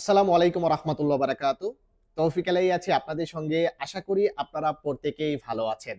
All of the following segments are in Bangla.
আসসালামু আলাইকুম রহমতুল্লাহ বারাকাতু। তৌফিক আলাই আছি আপনাদের সঙ্গে। আশা করি আপনারা প্রত্যেকেই ভালো আছেন।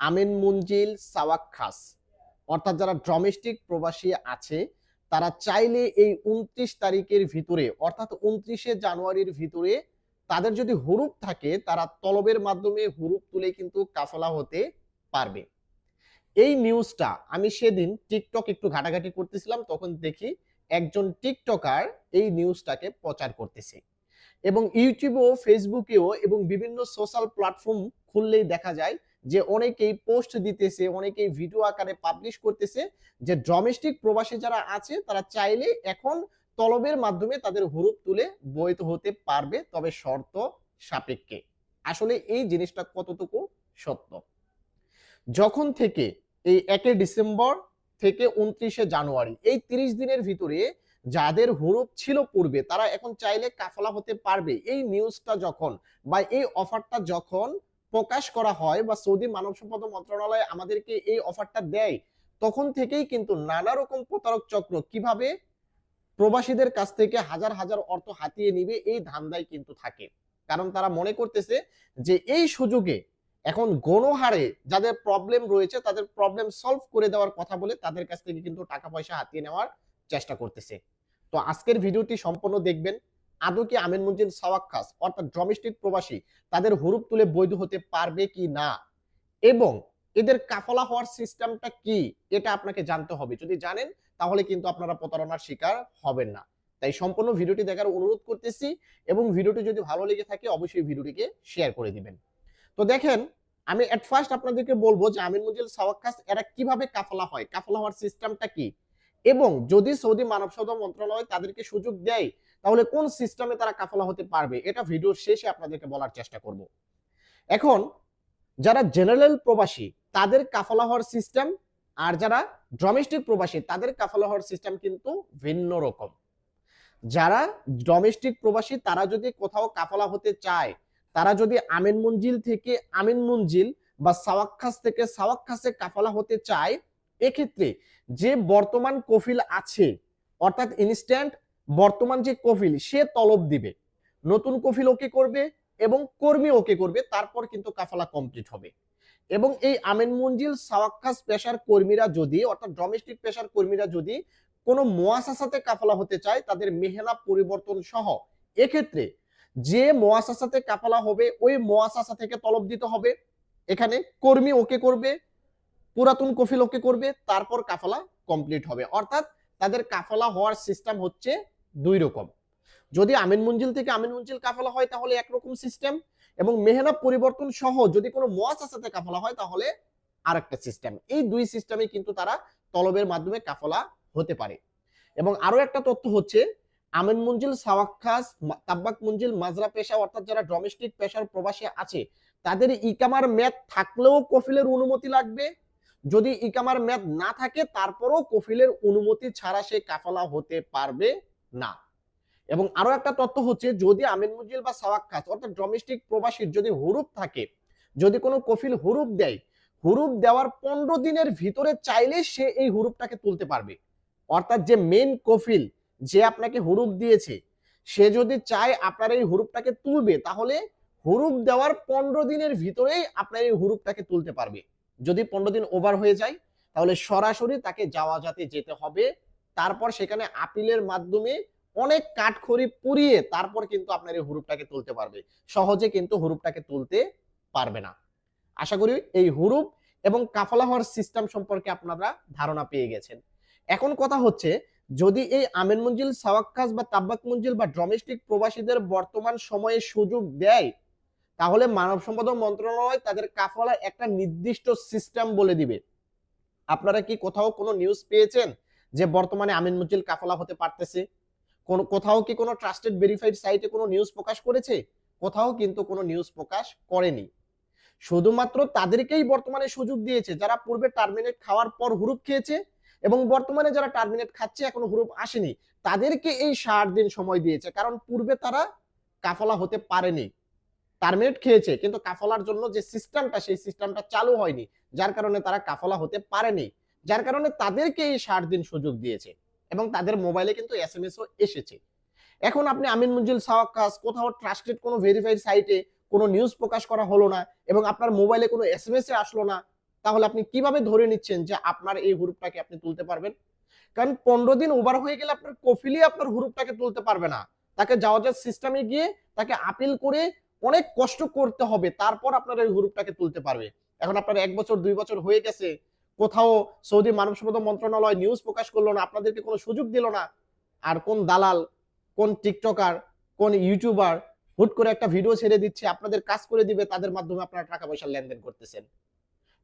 আমিন মুনজিল সাওয়াক খাস। অর্থাৎ যারা ডোমেস্টিক প্রবাসী আছে, তারা চাইলে এই উনত্রিশ তারিখের ভিতরে, অর্থাৎ উনত্রিশে জানুয়ারির ভিতরে তাদের যদি হুরুপ থাকে, তারা তলবের মাধ্যমে হুরুপ তুলে কিন্তু কাফলা হতে পারবে। এই নিউজটা আমি সেদিন টিকটক একটু ঘাটাঘাটি করতেছিলাম, তখন দেখি একজন টিকটকার এই নিউজটাকে প্রচার করতেছে। এবং ইউটিউবেও ফেসবুকেও এবং বিভিন্ন সোশ্যাল প্ল্যাটফর্ম খুললেই দেখা যায় যে অনেকেই পোস্ট দিতেছে, অনেকেই ভিডিও আকারে পাবলিশ করতেছে যে ডোমেস্টিক প্রবাসী যারা আছে তারা চাইলে এখন তলবের মাধ্যমে তাদের হুরুপ তুলে বৈধ হতে পারবে, তবে শর্ত সাপেক্ষে। আসলে এই জিনিসটা কতটুকু সত্য? যখন থেকে এই একে ডিসেম্বর থেকে উনত্রিশে জানুয়ারি। এই তিরিশ দিনের ভিতরে যাদের হুরুপ ছিল পূর্বে, তারা এখন চাইলে কাফলা হতে পারবে। এই নিউজটা যখন বা এই অফারটা যখন প্রকাশ করা হয় বা সৌদি মানব সম্পদ মন্ত্রণালয় আমাদেরকে এই অফারটা দেয়, তখন থেকেই কিন্তু নানা রকম প্রতারক চক্র কীভাবে প্রবাসীদের কাছ থেকে হাজার হাজার অর্থ হাতিয়ে নিবে, এই ধান্দায় কিন্তু থাকে। কারণ তারা মনে করতেছে যে এই সুযোগে এখন গণহারে যাদের প্রবলেম রয়েছে, তাদের প্রবলেম সলভ করে দেওয়ার কথা বলে তাদের কাছ থেকে কিন্তু টাকা পয়সা হাতিয়ে নেওয়ার চেষ্টা করতেছে। তো আজকের ভিডিওটি সম্পূর্ণ দেখবেন। আদৌ কি আমিন মুজিন সাওয়াক খাস অর্থাৎ ডোমেস্টিক প্রবাসী, তাদের হুরুপ তুলে বৈধ হতে পারবে কি না? এবং এদের কাফলা হওয়ার সিস্টেমটা কি? এটা আপনাকে জানতে হবে। যদি জানেন, তাহলে কিন্তু আপনারা প্রতারণার শিকার হবেন না। তাই সম্পূর্ণ ভিডিওটি দেখার অনুরোধ করতেছি এবং ভিডিওটি যদি ভালো লেগে থাকে, অবশ্যই ভিডিওটিকে শেয়ার করে দিবেন। তো দেখেন, আমি এট ফার্স্ট আপনাদেরকে বলব যে আমিন মুজিল সাওয়াক্কাস এরা কীভাবে কাফলা হয়? কাফলা হওয়ার সিস্টেমটা কি? এবং যদি সৌদি মানব সম্পদ মন্ত্রণালয় তাদেরকে সুযোগ দেয়, তাহলে কোন সিস্টেমে তারা কাফলা হতে পারবে? এটা ভিডিওর শেষে আপনাদেরকে বলার চেষ্টা করব। এখন, যারা জেনারেল প্রবাসী, তাদের কাফলা হওয়ার সিস্টেম আর যারা ডোমেস্টিক প্রবাসী, তাদের কাফলা হওয়ার সিস্টেম কিন্তু ভিন্ন রকম। যারা ডোমেস্টিক প্রবাসী, তারা যদি কোথাও কাফলা হতে চায় তারা যদি আমিন মঞ্জিল থেকে আমিন মঞ্জিল বা সাওয়াক্ষাস থেকে সাওয়াক্ষাসে কাফালা হতে চায়, এক্ষেত্রে যে বর্তমান কফিল আছে, অর্থাৎ ইনস্ট্যান্ট বর্তমান যে কফিল, সে তলব দিবে। নতুন কফিল ওকে করবে এবং কর্মী ওকে করবে, তারপর কিন্তু কাফালা কমপ্লিট হবে। এবং এই আমিন মঞ্জিল সাওয়াক্ষাস পেশার কর্মীরা যদি, অর্থাৎ ডোমেস্টিক পেশার কর্মীরা যদি কোনো মোয়াসাসাতে কাফালা হতে চায়, তাদের মেহেনা পরিবর্তন সহ, এক্ষেত্রে যে মোয়াসাসাতে কাফালা হবে, ওই মোয়াসাসা থেকে তলব দিতে হবে। এখানে কর্মী ওকে করবে, পুরাতন কফিল ওকে করবে, তারপর কাফালা কমপ্লিট হবে। অর্থাৎ তাদের কাফালা হওয়ার সিস্টেম হচ্ছে দুই রকম। যদি আমিন মঞ্জিল থেকে আমিন মঞ্জিল কাফালা হয়, তাহলে একরকম সিস্টেম এবং মেহনা পরিবর্তন সহ যদি কোনো মোয়াসাসাতে কাফালা হয়, তাহলে আরেকটা সিস্টেম এই দুই সিস্টেমে কিন্তু তারা তলবের মাধ্যমে কাফালা হতে পারে। এবং আরও একটা তথ্য হচ্ছে আমিন মঞ্জিল সাওয়াক্কাস তাব্বাক মঞ্জিল, মাজরা পেশা, অর্থাৎ যারা ডোমেস্টিক পেশার প্রবাসী আছে, তাদের ইকামার ম্যাথ থাকলেও কফিলের অনুমতি লাগবে। যদি ইকামার ম্যাথ না থাকে, তারপরও কফিলের অনুমতি ছাড়া সে কাফালা হতে পারবে না। এবং আরও একটা তথ্য হচ্ছে, যদি আমিন মঞ্জিল বা সাওয়াক্কাস অর্থাৎ ডোমেস্টিক প্রবাসীর যদি হুরুপ থাকে, যদি কোনো কফিল হুরুপ দেয়, হুরুপ দেওয়ার পনেরো দিনের ভিতরে চাইলে সে এই হুরুপটাকে তুলতে পারবে। অর্থাৎ যে মেন কফিল যে আপনাকে হুরুপ দিয়েছে, সে যদি চায় আপনার এই হুরুপটাকে তুলবে, তাহলে হুরুপ দেওয়ার পনেরো দিনের ভিতরেই আপনার এই হুরুপটাকে তুলতে পারবে। যদি পনেরো দিন ওভার হয়ে যায়, তাহলে সরাসরি তাকে যাওয়া যাতে যেতে হবে। তারপর সেখানে আপিলের মাধ্যমে অনেক কাঠখড়ি পুড়িয়ে তারপর কিন্তু আপনার এই হুরুপটাকে তুলতে পারবে। সহজে কিন্তু হুরুপটাকে তুলতে পারবে না। আশা করি এই হুরুপ এবং কাফালা হওয়ার সিস্টেম সম্পর্কে আপনারা ধারণা পেয়ে গেছেন। এখন কথা হচ্ছে যদি এই আমিন মঞ্জিল সাওয়াক্কাস বা তাব্বাক মঞ্জিল বা ডোমেস্টিক প্রবাসীদের বর্তমান সময়ে সুযোগ দেয়, তাহলে মানব সম্পদ মন্ত্রণালয় তাদের কাফলা একটা নির্দিষ্ট সিস্টেম বলে দিবে। আপনারা কি কোথাও কোনো নিউজ পেয়েছেন যে বর্তমানে আমিন মঞ্জিল কাফলা হতে পারতেছে? কোন, কোথাও কি কোনো ট্রাস্টেড ভেরিফাইড সাইটে কোনো নিউজ প্রকাশ করেছে? কোথাও কিন্তু কোনো নিউজ প্রকাশ করেনি। শুধুমাত্র তাদেরকেই বর্তমানে সুযোগ দিয়েছে, যারা পূর্বে টার্মিনেট খাওয়ার পর হুরুপ খেয়েছে এবং বর্তমানে যারা টার্মিনেট খাচ্ছে, এখনও হুরুপ আসেনি, তাদেরকে এই ষাট দিন সময় দিয়েছে। কারণ পূর্বে তারা কাফলা হতে পারেনি। টার্মিনেট খেয়েছে, কিন্তু কাফলার জন্য যে সিস্টেমটা সেই সিস্টেমটা চালু হয়নি। যার কারণে তারা কাফলা হতে পারেনি। যার কারণে তাদেরকে এই ষাট দিন সুযোগ দিয়েছে এবং তাদের মোবাইলে কিন্তু এস এম এসও এসেছে। এখন আপনি আমিন মুঞ্জিল সাওয়াক্কাস কোথাও ট্রাস্টেড কোনো ভেরিফাইড সাইটে কোনো নিউজ প্রকাশ করা হলো না এবং আপনার মোবাইলে কোনো এসএমএস এ আসলো না তাহলে আপনি কীভাবে ধরে নিচ্ছেন যে আপনার এই হুরুপটাকে আপনি তুলতে পারবেন? কারণ পনেরো দিন ওভার হয়ে গেলে আপনার কফিলি আপনার হুরুপটাকে তুলতে পারবে না। তাকে যাওয়া যাওয়ার সিস্টেমে গিয়ে তাকে আপিল করে অনেক কষ্ট করতে হবে, তারপর আপনার এই হুরুপটাকে তুলতে পারবে। এখন আপনার এক বছর, দুই বছর হয়ে গেছে, কোথাও সৌদি মানব সম্পদ মন্ত্রণালয় নিউজ প্রকাশ করল না, আপনাদেরকে কোনো সুযোগ দিল না। আর কোন দালাল, কোন টিকটকার, কোন ইউটিউবার হুট করে একটা ভিডিও ছেড়ে দিচ্ছে, আপনাদের কাজ করে দিবে, তাদের মাধ্যমে আপনারা টাকা পয়সা লেনদেন করতেছেন।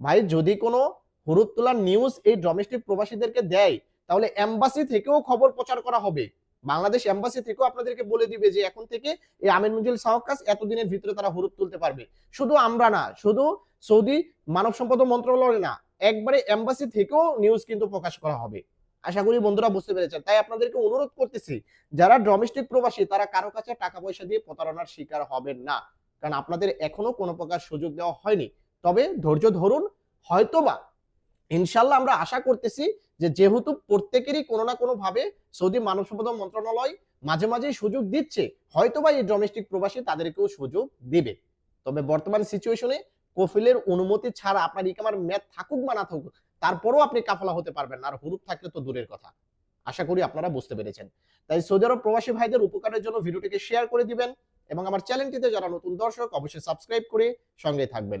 ভাই, যদি কোনো হুরুপ তোলার নিউজ এই ডোমেস্টিক প্রবাসীদেরকে দেয়, তাহলে এম্বাসি থেকেও খবর প্রচার করা হবে। বাংলাদেশ এম্বাসি থেকেও আপনাদেরকে বলে দিবে যে, এখন থেকে এই আমিন মুজিল সাহকাস এতদিনের ভিতরে তারা হুরুপ তুলতে পারবে। শুধু আমরা না, শুধু সৌদি মানব সম্পদ মন্ত্রণালয় না, একবারে এম্বাসি থেকেও নিউজ কিন্তু প্রকাশ করা হবে। আশা করি বন্ধুরা বুঝতে পেরেছেন। তাই আপনাদেরকে অনুরোধ করতেছি, যারা ডোমেস্টিক প্রবাসী, তারা কারও কাছে টাকা পয়সা দিয়ে প্রতারণার শিকার হবেন না। কারণ আপনাদের এখনও কোনো প্রকার সুযোগ দেওয়া হয়নি। তবে ধৈর্য ধরুন, হয়তোবা, ইনশাল্লাহ আমরা আশা করতেছি যে যেহেতু প্রত্যেকেরই কোনো না কোনো ভাবে সৌদি মানব সম্পদ মন্ত্রণালয় মাঝে মাঝে সুযোগ দিচ্ছে, হয়তোবা এই ডোমেস্টিক প্রবাসী তাদেরকেও সুযোগ দিবে। তবে বর্তমান সিচুয়েশনে কফিলের অনুমতি ছাড়া আপনার ইকামার ম্যাথ থাকুক বা না থাকুক, তারপরেও আপনি কাফলা হতে পারবেন আর হুরুপ থাকলে তো দূরের কথা। আশা করি আপনারা বুঝতে পেরেছেন। তাই সৌদি আরব প্রবাসী ভাইদের উপকারের জন্য ভিডিওটিকে শেয়ার করে দিবেন এবং আমার চ্যানেলটিতে যারা নতুন দর্শক, অবশ্যই সাবস্ক্রাইব করে সঙ্গে থাকবেন।